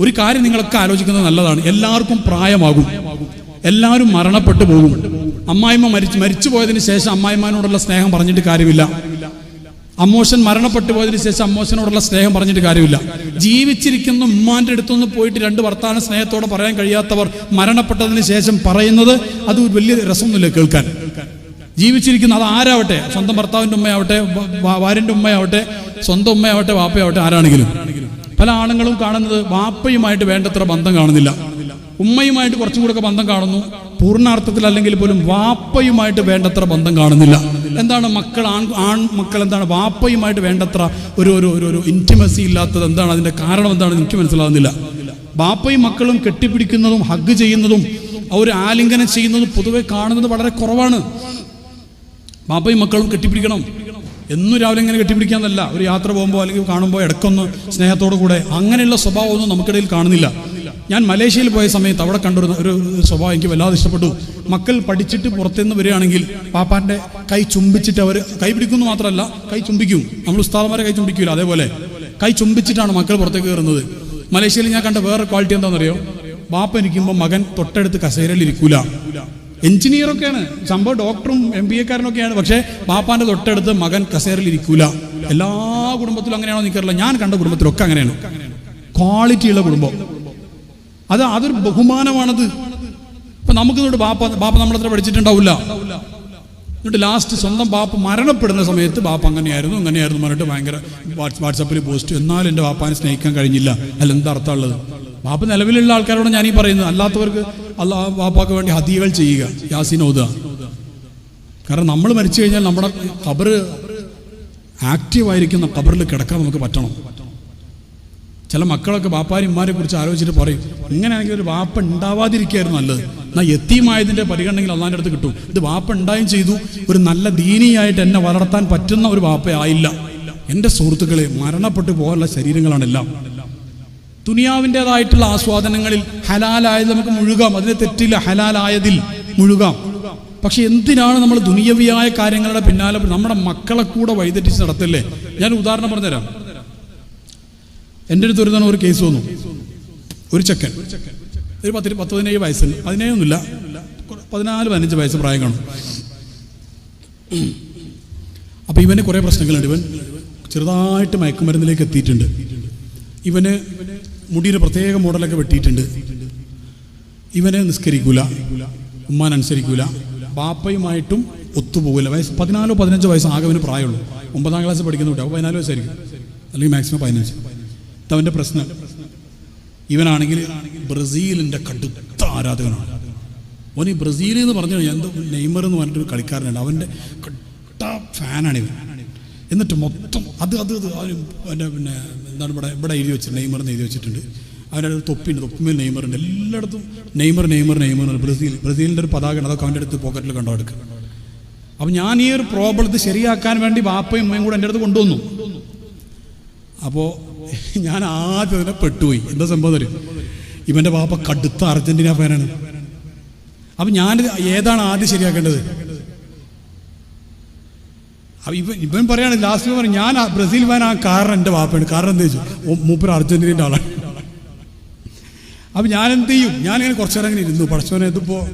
ഒരു കാര്യം നിങ്ങളൊക്കെ ആലോചിക്കുന്നത് നല്ലതാണ്. എല്ലാവർക്കും പ്രായമാകും. എല്ലാവരും മരണപ്പെട്ടു പോകും. അമ്മായിമ്മ മരിച്ചു മരിച്ചു പോയതിന് ശേഷം അമ്മായിമാനോടുള്ള സ്നേഹം പറഞ്ഞിട്ട് കാര്യമില്ല. അമ്മോശൻ മരണപ്പെട്ടു പോയതിന് ശേഷം അമ്മോശനോടുള്ള സ്നേഹം പറഞ്ഞിട്ട് കാര്യമില്ല. ജീവിച്ചിരിക്കുന്ന ഉമ്മാന്റെ അടുത്തൊന്ന് പോയിട്ട് രണ്ട് വർത്താന സ്നേഹത്തോടെ പറയാൻ കഴിയാത്തവർ മരണപ്പെട്ടതിന് ശേഷം പറയുന്നത് അത് വലിയ രസമൊന്നുമില്ല കേൾക്കാൻ. ജീവിച്ചിരിക്കുന്ന അത് ആരാവട്ടെ? സ്വന്തം ഭർത്താവിന്റെ ഉമ്മയാവട്ടെ ഭാര്യന്റെ ഉമ്മയാവട്ടെ സ്വന്തം ഉമ്മയാവട്ടെ വാപ്പയാവട്ടെ ആരാണെങ്കിലും. പല ആണുങ്ങളും കാണുന്നത് വാപ്പയുമായിട്ട് വേണ്ടത്ര ബന്ധം കാണുന്നില്ല. ഉമ്മയുമായിട്ട് കുറച്ചും കൂടെ ബന്ധം കാണുന്നു. പൂർണാർത്ഥത്തിൽ അല്ലെങ്കിൽ പോലും വാപ്പയുമായിട്ട് വേണ്ടത്ര ബന്ധം കാണുന്നില്ല. എന്താണ് മക്കൾ ആൺ മക്കൾ എന്താണ്? വാപ്പയുമായിട്ട് വേണ്ടത്ര ഒരു ഒരു ഒരു ഇന്റിമസി ഇല്ലാത്തത് എന്താണ്? അതിന്റെ കാരണം എന്താണെന്ന് എനിക്ക് മനസ്സിലാകുന്നില്ല വാപ്പയും മക്കളും കെട്ടിപ്പിടിക്കുന്നതും ഹഗ് ചെയ്യുന്നതും അവർ ആലിംഗനം ചെയ്യുന്നതും പൊതുവെ കാണുന്നത് വളരെ കുറവാണ്. വാപ്പയും മക്കളും കെട്ടിപ്പിടിക്കണം. എന്നും രാവിലെ ഇങ്ങനെ കെട്ടിപ്പിടിക്കാന്നല്ല. ഒരു യാത്ര പോകുമ്പോൾ അല്ലെങ്കിൽ കാണുമ്പോൾ ഇടക്കൊന്ന് സ്നേഹത്തോടു കൂടെ അങ്ങനെയുള്ള സ്വഭാവമൊന്നും നമുക്കിടയിൽ കാണുന്നില്ല. ഞാൻ മലേഷ്യയിൽ പോയ സമയത്ത് അവിടെ കണ്ടൊരു ഒരു സ്വഭാവം എനിക്ക് വല്ലാതെ ഇഷ്ടപ്പെട്ടു. മക്കൾ പഠിച്ചിട്ട് പുറത്തുനിന്ന് വരികയാണെങ്കിൽ പാപ്പാന്റെ കൈ ചുംബിച്ചിട്ട് അവർ കൈ പിടിക്കുന്നു മാത്രമല്ല കൈ ചുംബിക്കും. നമ്മൾ ഉസ്താദന്മാരെ കൈ ചുംബിക്കില്ല അതേപോലെ. കൈ ചുംബിച്ചിട്ടാണ് മക്കൾ പുറത്തേക്ക് കയറുന്നത്. മലേഷ്യയിൽ ഞാൻ കണ്ട വേറെ ക്വാളിറ്റി എന്താണെന്നറിയോ? ബാപ്പ ഇരിക്കുമ്പോൾ മകൻ തൊട്ടടുത്ത് കസേരയിൽ ഇരിക്കൂല. എഞ്ചിനീയറൊക്കെയാണ്. സംഭവം ഡോക്ടറും എം ബി എക്കാരനൊക്കെയാണ്. പക്ഷേ പാപ്പാന്റെ തൊട്ടടുത്ത് മകൻ കസേറിൽ ഇരിക്കൂല. എല്ലാ കുടുംബത്തിലും അങ്ങനെയാണോ നിൽക്കാറില്ല ഞാൻ കണ്ട കുടുംബത്തിലൊക്കെ അങ്ങനെയാണ്. ക്വാളിറ്റിയുള്ള കുടുംബം. അത് അതൊരു ബഹുമാനമാണത്. ഇപ്പൊ നമുക്ക് ഇങ്ങോട്ട് ബാപ്പ പാപ്പ നമ്മളത്ര പഠിച്ചിട്ടുണ്ടാവില്ല. എന്നിട്ട് ലാസ്റ്റ് സ്വന്തം പാപ്പ മരണപ്പെടുന്ന സമയത്ത് പാപ്പ അങ്ങനെയായിരുന്നു അങ്ങനെയായിരുന്നു പറഞ്ഞിട്ട് ഭയങ്കര വാട്സാപ്പിൽ പോസ്റ്റ്. എന്നാലും എന്റെ ബാപ്പാനെ സ്നേഹിക്കാൻ കഴിഞ്ഞില്ല. അല്ല എന്താ അർത്ഥമുള്ളത് ബാപ്പ നിലവിലുള്ള ആൾക്കാരോട് ഞാനീ പറയുന്നത്. അല്ലാത്തവർക്ക് അല്ല വാപ്പാക്ക് വേണ്ടി ഹതികൾ ചെയ്യുക. യാസീൻ ഓതുക. കാരണം നമ്മൾ മരിച്ചു കഴിഞ്ഞാൽ നമ്മുടെ ഖബറ് ആക്റ്റീവായിരിക്കുന്ന ഖബറിൽ കിടക്കാൻ നമുക്ക് പറ്റണം. ചില മക്കളൊക്കെ ബാപ്പാരിമാരെ കുറിച്ച് ആലോചിച്ചിട്ട് പറയും ഇങ്ങനെയാണെങ്കിൽ ഒരു വാപ്പ ഉണ്ടാവാതിരിക്കുകയായിരുന്നു നല്ലത്. എന്നാൽ എത്തിയുമായതിന്റെ പരിഗണനയിൽ അള്ളാന്റെ അടുത്ത് കിട്ടും. ഇത് വാപ്പ ഉണ്ടായും ചെയ്തു. ഒരു നല്ല ദീനിയായിട്ട് എന്നെ വളർത്താൻ പറ്റുന്ന ഒരു വാപ്പയായില്ല. എന്റെ സുഹൃത്തുക്കളെ മരണപ്പെട്ടു പോകാനുള്ള ശരീരങ്ങളാണെല്ലാം ദുനിയാവിന്റെതായിട്ടുള്ള ആസ്വാദനങ്ങളിൽ ഹലാലായത് നമുക്ക് മുഴുകാം. അതിന് തെറ്റില്ല ഹലാലായതിൽ മുഴുകാം. പക്ഷെ എന്തിനാണ് നമ്മൾ ദുനിയവിയായ കാര്യങ്ങളുടെ പിന്നാലെ നമ്മുടെ മക്കളെ കൂടെ വഴിതെറ്റിച്ച് നടത്തില്ലേ? ഞാൻ ഉദാഹരണം പറഞ്ഞുതരാം. എന്റെ ഒരു ദുരിതമാണ് ഒരു കേസ് വന്നു. ഒരു ചെക്കൻ. ഒരു പത്തി പത്ത് പതിനേഴ് വയസ്സുണ്ട് പതിനേഴൊന്നുമില്ല. പതിനാല് പതിനഞ്ച് വയസ്സ് പ്രായം കാണും അപ്പോൾ ഇവന് കുറേ പ്രശ്നങ്ങളുണ്ട്. ഇവൻ ചെറുതായിട്ട് മയക്കുമരുന്നിലേക്ക് എത്തിയിട്ടുണ്ട്. ഇവന് മുടിയുടെ പ്രത്യേക മോഡലൊക്കെ വെട്ടിയിട്ടുണ്ട്. ഇവനെ നിസ്കരിക്കൂല ഉമ്മാൻ അനുസരിക്കൂല ബാപ്പയുമായിട്ടും ഒത്തുപോകില്ല വയസ്സ് പതിനാലോ പതിനഞ്ചോ വയസ്സ് ആകെ അവന് പ്രായമുള്ളൂ. ഒമ്പതാം ക്ലാസ് പഠിക്കുന്ന കുട്ടി അപ്പോൾ പതിനാല് വയസ്സായിരിക്കും. അല്ലെങ്കിൽ മാക്സിമം പതിനഞ്ച് ഇതവന്റെ പ്രശ്നം. ഇവനാണെങ്കിൽ ബ്രസീലിന്റെ കടുത്ത ആരാധകനാണ്. അവൻ ഈ ബ്രസീൽ എന്ന് പറഞ്ഞു കഴിഞ്ഞാൽ എന്തോ നെയ്മർ എന്ന് പറഞ്ഞിട്ടൊരു കളിക്കാരനുണ്ട്. അവന്റെ കട്ട ഫാനാണ് ഇവൻ. എന്നിട്ട് മൊത്തം അത് അത് അത് അവന് പിന്നെ എന്താണ് ഇവിടെ ഇവിടെ എഴുതി വെച്ചിട്ടുണ്ട് നെയ്മർ എന്ന് എഴുതി വെച്ചിട്ടുണ്ട്. അവന്റെ തൊപ്പിയുണ്ട് തൊപ്പിമേൽ നെയ്മറുണ്ട്. എല്ലായിടത്തും നെയ്മർ നെയ്മർ നെയ്മർ ബ്രസീൽ ബ്രസീലിന്റെ ഒരു പതാകയാണ്. അതൊക്കെ അവന്റെ അടുത്ത് പോക്കറ്റിൽ കണ്ടോ എടുക്കുക അപ്പം ഞാൻ ഈ ഒരു പ്രോബ്ലം ശരിയാക്കാൻ വേണ്ടി ബാപ്പയും അമ്മയും കൂടെ എന്റെ അടുത്ത് കൊണ്ടുവന്നു. അപ്പോൾ ഞാൻ ആദ്യം തന്നെ പെട്ടുപോയി. എന്താ സംഭവം തരും ഇവന്റെ ബാപ്പ കടുത്ത അർജന്റീന ഫാനാണ് അപ്പം ഞാൻ ഏതാണ് ആദ്യം ശരിയാക്കേണ്ടത്? ഇവൻ ഇവൻ പറയാണ് ലാസ്റ്റ് പറഞ്ഞു ഞാൻ ബ്രസീൽ ഫാൻ ആ കാരണം എന്റെ വാപ്പയാണ്. കാരണം എന്താ വെച്ചു മൂപ്പർ അർജന്റീനയുടെ ആളാണ്. അപ്പൊ ഞാൻ എന്ത് ചെയ്യും? ഞാൻ ഇങ്ങനെ കുറച്ചു നേരം ഇങ്ങനെ ഇരുന്നു. പഠിച്ചവനെ ഇതിപ്പോ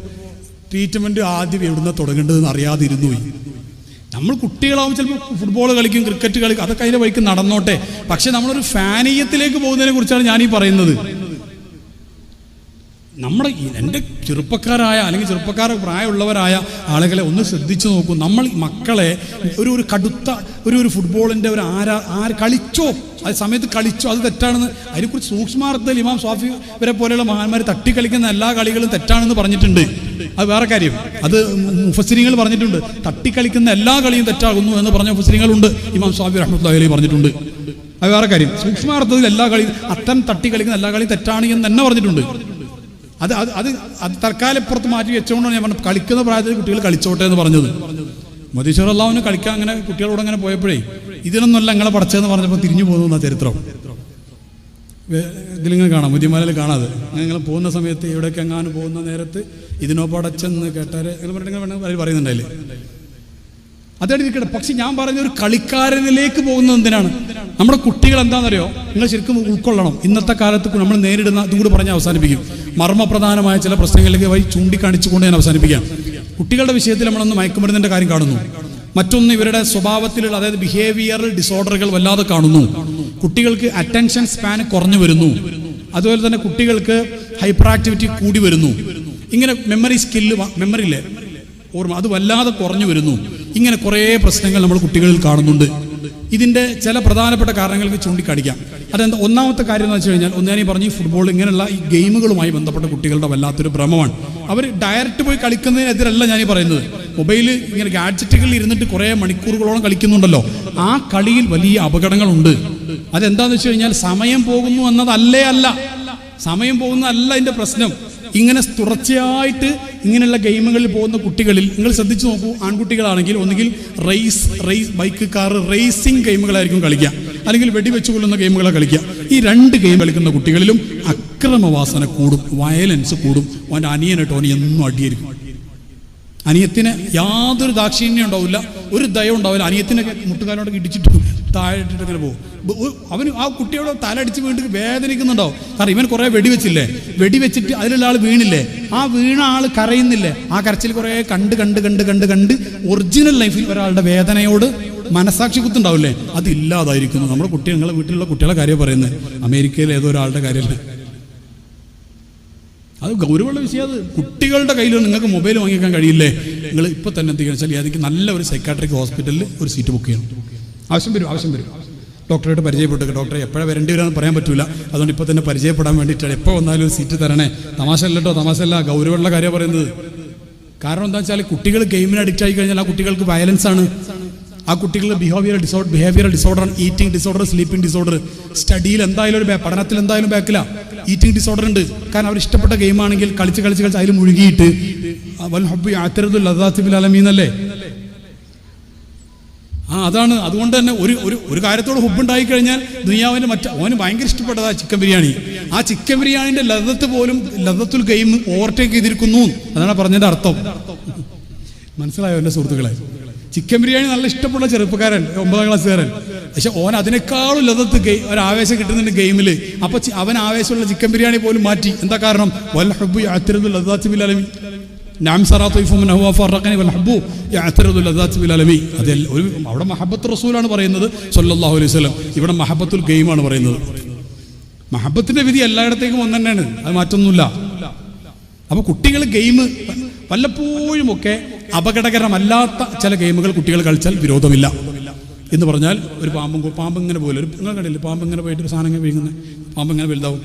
ട്രീറ്റ്മെന്റ് ആദ്യം എവിടുന്ന തുടങ്ങേണ്ടതെന്ന് അറിയാതെ ഇരുന്നു പോയി. നമ്മൾ കുട്ടികളാവുമ്പോൾ ചിലപ്പോൾ ഫുട്ബോൾ കളിക്കും ക്രിക്കറ്റ് കളിക്കും അതൊക്കെ അതിന്റെ വഴിക്ക് നടന്നോട്ടെ. പക്ഷെ നമ്മളൊരു ഫാനീയത്തിലേക്ക് പോകുന്നതിനെ കുറിച്ചാണ് ഞാനീ പറയുന്നത്. നമ്മുടെ എന്റെ ചെറുപ്പക്കാരായ അല്ലെങ്കിൽ ചെറുപ്പക്കാർ പ്രായമുള്ളവരായ ആളുകളെ ഒന്ന് ശ്രദ്ധിച്ചു നോക്കൂ. നമ്മൾ മക്കളെ ഒരു ഒരു കടുത്ത ഒരു ഒരു ഫുട്ബോളിന്റെ ഒരു ആരാ ആര് കളിച്ചോ അത് സമയത്ത് കളിച്ചോ അത് തെറ്റാണെന്ന് അതിനെക്കുറിച്ച് സൂക്ഷ്മാർത്ഥത്തിൽ ഇമാം സ്വാഫി വരെ പോലെയുള്ള മഹാന്മാർ തട്ടിക്കളിക്കുന്ന എല്ലാ കളികളും തെറ്റാണെന്ന് പറഞ്ഞിട്ടുണ്ട്. അത് വേറെ കാര്യം. അത് മുഫസിരിങ്ങൾ പറഞ്ഞിട്ടുണ്ട്. തട്ടിക്കളിക്കുന്ന എല്ലാ കളിയും തെറ്റാകുന്നു എന്ന് പറഞ്ഞ മുഫസിരിങ്ങളുണ്ട് ഇമാം സ്വാഫി റഹ്മത്തുള്ളി അലി പറഞ്ഞിട്ടുണ്ട്. അത് വേറെ കാര്യം. സൂക്ഷ്മാർത്ഥത്തിൽ എല്ലാ കളിയും അത്തരം തട്ടി കളിക്കുന്ന എല്ലാ കളിയും തെറ്റാണ് എന്ന് തന്നെ പറഞ്ഞിട്ടുണ്ട്. അത് അത് അത് തൽക്കാലം തൽക്കാലപ്പുറത്ത് മാറ്റി വെച്ചുകൊണ്ടാണ് ഞാൻ പറഞ്ഞത് കളിക്കുന്ന പ്രായത്തിൽ കുട്ടികൾ കളിച്ചോട്ടെ എന്ന് പറഞ്ഞത്. മതീശ്വർ അള്ളാഹുവിന് കളിക്കാൻ അങ്ങനെ കുട്ടികളോട് അങ്ങനെ പോയപ്പോഴേ ഇതിനൊന്നുമല്ല ഞങ്ങളെ പടച്ചതെന്ന് പറഞ്ഞപ്പോൾ തിരിഞ്ഞു പോകുന്നു ചരിത്രം. ഇതിലിങ്ങനെ കാണാം മുതിമലയിൽ കാണാതെ നിങ്ങൾ പോകുന്ന സമയത്ത് ഇവിടേക്ക് എങ്ങാനും പോകുന്ന നേരത്ത് ഇതിനോ പടച്ചെന്ന് കേട്ടാരെ അങ്ങനെ പറഞ്ഞിട്ട് പറയുന്നുണ്ടല്ലേ അതാണ് ഇരിക്കട്ടെ. പക്ഷെ ഞാൻ പറഞ്ഞ ഒരു കളിക്കാരനിലേക്ക് പോകുന്നത് എന്തിനാണ്? നമ്മുടെ കുട്ടികൾ എന്താണെന്നറിയോ? നിങ്ങൾ ശരിക്കും ഉൾക്കൊള്ളണം. ഇന്നത്തെ കാലത്ത് നമ്മൾ നേരിടുന്ന ഇതും കൂടി പറഞ്ഞ് അവസാനിപ്പിക്കും. മർമ്മപ്രധാനമായ ചില പ്രശ്നങ്ങളിലേക്ക് വഴി ചൂണ്ടിക്കാണിച്ചുകൊണ്ട് ഞാൻ അവസാനിപ്പിക്കാം. കുട്ടികളുടെ വിഷയത്തിൽ നമ്മളൊന്ന് മയക്കുമരുന്നിന്റെ കാര്യം കാണുന്നു. മറ്റൊന്ന് ഇവരുടെ സ്വഭാവത്തിലുള്ള അതായത് ബിഹേവിയറൽ ഡിസോർഡറുകൾ വല്ലാതെ കാണുന്നു. കുട്ടികൾക്ക് അറ്റൻഷൻ സ്പാൻ കുറഞ്ഞു വരുന്നു. അതുപോലെ തന്നെ കുട്ടികൾക്ക് ഹൈപ്പർ ആക്ടിവിറ്റി കൂടി വരുന്നു. ഇങ്ങനെ മെമ്മറി സ്കില്ല് മെമ്മറിയില്ലേ ഓർമ്മ അത് വല്ലാതെ കുറഞ്ഞു വരുന്നു. ഇങ്ങനെ കുറേ പ്രശ്നങ്ങൾ നമ്മൾ കുട്ടികളിൽ കാണുന്നുണ്ട്. ഇതിന്റെ ചില പ്രധാനപ്പെട്ട കാരണങ്ങൾക്ക് ചൂണ്ടിക്കാണിക്കാം. അതെന്താ? ഒന്നാമത്തെ കാര്യം എന്ന് വെച്ച് കഴിഞ്ഞാൽ ഒന്ന് പറഞ്ഞു ഫുട്ബോൾ ഇങ്ങനെയുള്ള ഈ ഗെയിമുകളുമായി ബന്ധപ്പെട്ട കുട്ടികളുടെ വല്ലാത്തൊരു ഭ്രമമാണ്. അവർ ഡയറക്റ്റ് പോയി കളിക്കുന്നതിനെതിരല്ല ഞാൻ ഈ പറയുന്നത്. മൊബൈൽ ഇങ്ങനെ ഗാഡ്ജറ്റുകളിൽ ഇരുന്നിട്ട് കുറേ മണിക്കൂറുകളോളം കളിക്കുന്നുണ്ടല്ലോ. ആ കളിയിൽ വലിയ അപകടങ്ങളുണ്ട്. അതെന്താന്ന് വെച്ച് കഴിഞ്ഞാൽ സമയം പോകുന്നു എന്നതല്ലേ അല്ല. സമയം പോകുന്നതല്ല അതിന്റെ പ്രശ്നം. ഇങ്ങനെ തുടർച്ചയായിട്ട് ഇങ്ങനെയുള്ള ഗെയിമുകളിൽ പോകുന്ന കുട്ടികളിൽ നിങ്ങൾ ശ്രദ്ധിച്ചു നോക്കൂ ആൺകുട്ടികളാണെങ്കിൽ ഒന്നുകിൽ race race bike car racing ഗെയിമുകളായിരിക്കും കളിക്കുക. അല്ലെങ്കിൽ വെടിവെച്ച് കൊള്ളുന്ന ഗെയിമുകളെ കളിക്കുക. ഈ രണ്ട് ഗെയിം കളിക്കുന്ന കുട്ടികളിലും അക്രമവാസന കൂടും വയലൻസ് കൂടും. അവന്റെ അനിയനെ ടോനി എന്നും അടിയായിരിക്കും. അനിയത്തിന് യാതൊരു ദാക്ഷിണ്യം ഉണ്ടാവില്ല. ഒരു ദയ ഉണ്ടാവില്ല. അനിയത്തിനൊക്കെ മുട്ടുകാലോടൊക്കെ ഇടിച്ചിട്ട് താഴെ ഇട്ടിട്ട് ഇങ്ങനെ പോകും അവന് ആ കുട്ടിയോട് തലടിച്ച് വീണ്ടും വേദനിക്കുന്നുണ്ടോ കാരണം ഇവൻ കുറെ വെടിവെച്ചില്ലേ? വെടിവെച്ചിട്ട് അതിലുള്ള ആൾ വീണില്ലേ? ആ വീണ ആൾ കരയുന്നില്ലേ? ആ കരച്ചിൽ കുറെ കണ്ട് കണ്ട് കണ്ട് കണ്ട് കണ്ട് ഒറിജിനൽ ലൈഫിൽ ഒരാളുടെ വേദനയോട് മനസാക്ഷി കുത്തുണ്ടാവില്ലേ അതില്ലാതായിരിക്കുന്നു നമ്മുടെ കുട്ടി നിങ്ങളെ വീട്ടിലുള്ള കുട്ടികളെ കാര്യം പറയുന്നത്. അമേരിക്കയിലെ ഏതോ ഒരാളുടെ കാര്യമല്ല. അത് ഗൗരവമുള്ള വിഷയം. അത് കുട്ടികളുടെ കയ്യിൽ നിങ്ങൾക്ക് മൊബൈൽ വാങ്ങിക്കാൻ കഴിയില്ലേ? നിങ്ങൾ ഇപ്പോൾ തന്നെ എന്ത് ചെയ്യണം വെച്ചാൽ ഏതെങ്കിലും നല്ല ഒരു സൈക്കാട്രിക് ഹോസ്പിറ്റലിൽ ഒരു സീറ്റ് ബുക്ക് ചെയ്യണം. ആവശ്യം വരും ആവശ്യം വരും. ഡോക്ടറായിട്ട് പരിചയപ്പെട്ടു ഡോക്ടറെ എപ്പോഴാണ് വരേണ്ടി വരാമെന്ന് പറയാൻ പറ്റില്ല അതുകൊണ്ട് ഇപ്പോൾ തന്നെ പരിചയപ്പെടാൻ വേണ്ടിയിട്ടാണ്. എപ്പോൾ വന്നാലും സീറ്റ് തരണേ. തമാശ അല്ല കേട്ടോ തമാശ അല്ല ഗൗരവമുള്ള കാര്യം പറയുന്നത്. കാരണം എന്താ വെച്ചാൽ കുട്ടികൾ ഗെയിമിന് അഡിക്റ്റ് ആയി കഴിഞ്ഞാൽ ആ കുട്ടികൾക്ക് വയലൻസ് ആണ്. ആ കുട്ടികളുടെ behaviour disorder behaviour disorder eating disorder sleeping disorder സ്റ്റഡിയിൽ എന്തായാലും ഒരു പഠനത്തിൽ എന്തായാലും ബാക്കില്ല ഈറ്റിംഗ് ഡിസോർഡർ ഉണ്ട്. കാരണം അവർ ഇഷ്ടപ്പെട്ട ഗെയിമാണെങ്കിൽ കളിച്ച് കളിച്ച് കളിച്ച് അതിൽ മുഴുകിയിട്ട്. വൽ ഹബ്ബി ആത്തരതുൽ അദാത്തിബിൽ അലമീന്നല്ലേ ആ അതാണ്. അതുകൊണ്ട് തന്നെ ഒരു ഒരു ഒരു കാര്യത്തോട് ഹുബുണ്ടായി കഴിഞ്ഞാൽ ദുയാവിന് മറ്റ ഓന് ഭയങ്കര ഇഷ്ടപ്പെട്ടതാ ചിക്കൻ ബിരിയാണി. ആ ചിക്കൻ ബിരിയാണിന്റെ ലതത്ത് പോലും ലതത്തുൽ ഗെയിം ഓവർടേക്ക് ചെയ്തിരിക്കുന്നു. അതാണ് പറഞ്ഞതിന്റെ അർത്ഥം. മനസ്സിലായോ എന്റെ സുഹൃത്തുക്കളെ? ചിക്കൻ ബിരിയാണി നല്ല ഇഷ്ടമുള്ള ചെറുപ്പക്കാരൻ ഒമ്പതാം ക്ലാസ്സുകാരൻ. പക്ഷെ ഓൻ അതിനേക്കാളും ലതത്ത് ഗെയിം ഒരു ആവേശം കിട്ടുന്നുണ്ട് ഗെയിമിൽ അപ്പൊ അവൻ ആവേശമുള്ള ചിക്കൻ ബിരിയാണി പോലും മാറ്റി. എന്താ കാരണം? വൽ ഹബ്ബു ബിൽ അലമി നാം അതിൽ ഒരു അവിടെ മഹബത്ത് റസൂലാണ് പറയുന്നത് സല്ലല്ലാഹു അലൈഹി സ്വലം ഇവിടെ മഹബത്തുൽ ഗെയിമാണ് പറയുന്നത്. മഹബത്തിന്റെ വിധി എല്ലായിടത്തേക്കും ഒന്ന് തന്നെയാണ് അത് മാറ്റൊന്നുമില്ല. അപ്പൊ കുട്ടികൾ ഗെയിം വല്ലപ്പോഴുമൊക്കെ അപകടകരമല്ലാത്ത ചില ഗെയിമുകൾ കുട്ടികൾ കളിച്ചാൽ വിരോധമില്ല. എന്ന് പറഞ്ഞാൽ ഒരു പാമ്പും പാമ്പ് ഇങ്ങനെ പോലെ. ഒരു നിങ്ങൾ കണ്ടില്ല? പാമ്പ് ഇങ്ങനെ പോയിട്ട് ഒരു സാധനം ഇങ്ങനെ വീങ്ങുന്നത് പാമ്പ് ഇങ്ങനെ വലുതാവും.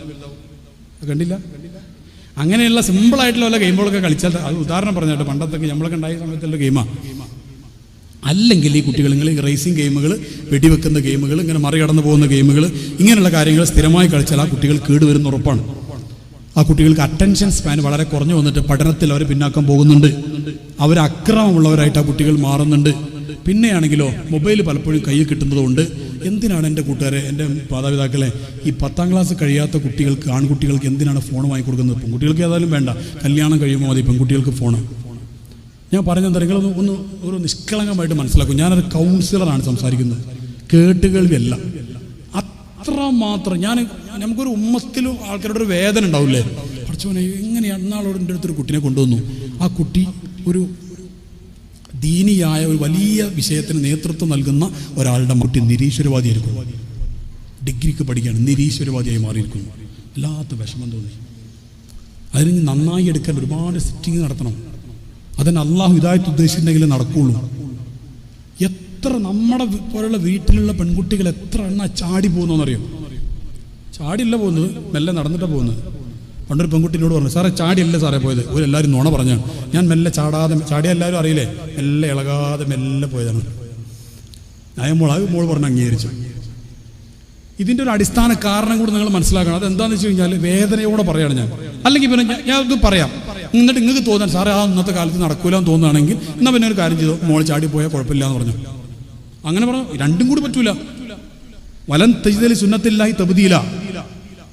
അത് കണ്ടില്ല? അങ്ങനെയുള്ള സിമ്പിളായിട്ടുള്ള വല്ല ഗെയിമുകളൊക്കെ കളിച്ചാൽ അത് ഉദാഹരണം പറഞ്ഞാൽ പണ്ടത്തൊക്കെ നമ്മളൊക്കെ ഉണ്ടായ സമയത്തുള്ള ഗെയിമാണ് അല്ലെങ്കിൽ ഈ കുട്ടികൾ നിങ്ങൾ റേസിംഗ് ഗെയിമുകൾ വെടിവെക്കുന്ന ഗെയിമുകൾ ഇങ്ങനെ മറികടന്നു പോകുന്ന ഗെയിമുകൾ ഇങ്ങനെയുള്ള കാര്യങ്ങൾ സ്ഥിരമായി കളിച്ചാൽ ആ കുട്ടികൾ കേടുവരുന്ന ഉറപ്പാണ്. ആ കുട്ടികൾക്ക് അറ്റൻഷൻ സ്പാൻ വളരെ കുറഞ്ഞു വന്നിട്ട് പഠനത്തിൽ അവർ പിന്നാക്കം പോകുന്നുണ്ട്. അവർ അക്രമമുള്ളവരായിട്ട് ആ കുട്ടികൾ മാറുന്നുണ്ട്. പിന്നെയാണെങ്കിലോ മൊബൈൽ പലപ്പോഴും കയ്യിൽ കിട്ടുന്നതുകൊണ്ട് എന്തിനാണ് എന്റെ കൂട്ടുകാരെ എന്റെ മാതാപിതാക്കളെ ഈ പത്താം ക്ലാസ് കഴിയാത്ത കുട്ടികൾക്ക് ആൺകുട്ടികൾക്ക് എന്തിനാണ് ഫോൺ വാങ്ങിക്കൊടുക്കുന്നത് പെൺകുട്ടികൾക്ക് ഏതായാലും വേണ്ട. കല്യാണം കഴിയുമ്പോൾ മതി പെൺകുട്ടികൾക്ക് ഫോണ്. ഞാൻ പറഞ്ഞെന്താ നിങ്ങളൊന്ന് ഒന്ന് ഒരു നിഷ്കളങ്കമായിട്ട് മനസ്സിലാക്കും. ഞാനൊരു കൗൺസിലറാണ് സംസാരിക്കുന്നത്. കേട്ടുകേൾവിയല്ല. അത്ര മാത്രം ഞാൻ നമുക്കൊരു ഉമ്മത്തിലും ആൾക്കാരുടെ ഒരു വേദന ഉണ്ടാവില്ലേ? പഠിച്ചോനെ എങ്ങനെയാണ് എന്നാളോട് എന്റെ അടുത്തൊരു കുട്ടിനെ കൊണ്ടുവന്നു? ആ കുട്ടി ഒരു ദീനിയായ ഒരു വലിയ വിഷയത്തിന് നേതൃത്വം നൽകുന്ന ഒരാളുടെ കുട്ടി നിരീശ്വരവാദിയായിരിക്കും. ഡിഗ്രിക്ക് പഠിക്കുകയാണ് നിരീശ്വരവാദിയായി മാറിയിരിക്കുന്നു വല്ലാത്ത വിഷമം തോന്നി. അതിന് നന്നായി എടുക്കാൻ ഒരുപാട് സിറ്റിങ് നടത്തണം. അതിന് അള്ളാഹു ഇതായിട്ട് ഉദ്ദേശിച്ചിട്ടുണ്ടെങ്കിൽ നടക്കുള്ളൂ. എത്ര നമ്മുടെ പോലുള്ള വീട്ടിലുള്ള പെൺകുട്ടികൾ എത്ര എണ്ണ ചാടി പോകുന്നോന്നറിയോ? ചാടില്ല പോകുന്നത് മെല്ലെ നടന്നിട്ടാണ് പോകുന്നത്. പണ്ടൊരു പെൺകുട്ടിനോട് പറഞ്ഞു സാറേ ചാടിയല്ലേ സാറേ പോയത്? ഒരു എല്ലാവരും നുണ പറഞ്ഞു ഞാൻ മെല്ലെ ചാടാതെ ചാടിയ എല്ലാവരും അറിയില്ലേ? മെല്ലെ ഇളകാതെ മെല്ലെ പോയതാണ്. മോൾ അത് മോൾ പറഞ്ഞ് അംഗീകരിച്ചു. ഇതിന്റെ ഒരു അടിസ്ഥാന കാരണം കൂടി നിങ്ങൾ മനസ്സിലാക്കണം. അത് എന്താണെന്ന് വെച്ച് കഴിഞ്ഞാൽ വേദനയോടെ പറയാണ് ഞാൻ. അല്ലെങ്കിൽ പിന്നെ ഞാൻ- ഇത് പറയാം. എന്നിട്ട് നിങ്ങൾക്ക് തോന്നാൻ സാറേ ആ ഇന്നത്തെ കാലത്ത് നടക്കൂല എന്ന് തോന്നുകയാണെങ്കിൽ എന്നാൽ പിന്നെ ഒരു കാര്യം ചെയ്തു? മോൾ ചാടി പോയാൽ കുഴപ്പമില്ല എന്ന് പറഞ്ഞു. അങ്ങനെ പറഞ്ഞു രണ്ടും കൂടി പറ്റൂല. വലം തെജിതലി സുന്നത്തില്ലായി തബുദീല.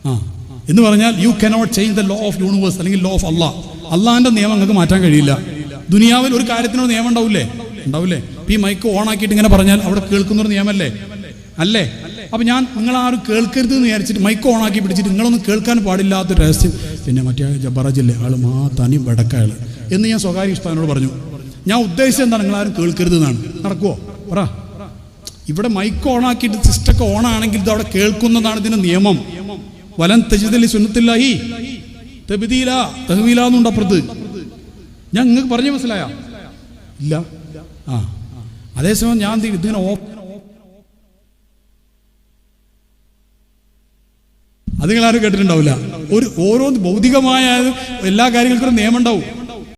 ആ. എന്ന് പറഞ്ഞാൽ you cannot change the law of universe അല്ലെങ്കിൽ ലോ ഓഫ് അള്ളാഹ് അള്ളാഹിന്റെ നിയമം നിങ്ങൾക്ക് മാറ്റാൻ കഴിയില്ല. ദുനിയാവിൽ ഒരു കാര്യത്തിനൊരു നിയമം ഉണ്ടാവില്ലേ? ഉണ്ടാവില്ലേ? ഈ മൈക്ക് ഓൺ ആക്കിയിട്ട് ഇങ്ങനെ പറഞ്ഞാൽ അവിടെ കേൾക്കുന്ന ഒരു നിയമല്ലേ? അല്ലേ? അപ്പൊ ഞാൻ നിങ്ങൾ ആരും കേൾക്കരുത് എന്ന് വിചാരിച്ചിട്ട് മൈക്ക് ഓൺ ആക്കി പിടിച്ചിട്ട് നിങ്ങളൊന്നും കേൾക്കാൻ പാടില്ലാത്ത രഹസ്യം. പിന്നെ മറ്റേ ജബറാജില്ലേ? ആൾ മാ തനി വെടക്കയാൾ. എന്ന് ഞാൻ സ്വകാര്യ ഉസ്താദിനോട് പറഞ്ഞു. ഞാൻ ഉദ്ദേശിച്ചത് എന്താണ് നിങ്ങൾ ആരും കേൾക്കരുത് എന്നാണ് നടക്കുവോ? പറ. ഇവിടെ മൈക്ക് ഓൺ ആക്കിയിട്ട് സിസ്റ്റൊക്കെ ഓൺ ആണെങ്കിൽ ഇത് അവിടെ കേൾക്കുന്നതാണ് ഇതിന്റെ നിയമം. വലൻ തെജിതലി സുന്നത്തില്ലായി തെബിതീല തെഹ്വീല എന്നുണ്ട് ഞാൻ നിങ്ങൾക്ക് പറഞ്ഞു മനസ്സിലായ? ഇല്ല. ആ. അതേസമയം ഞാൻ ഇതിങ്ങനെ ഓ അത് നിങ്ങൾ കേട്ടിട്ടുണ്ടാവില്ല. ഒരു ഓരോ ഭൗതികമായ എല്ലാ കാര്യങ്ങൾക്കും നിയമം ഉണ്ടാവും.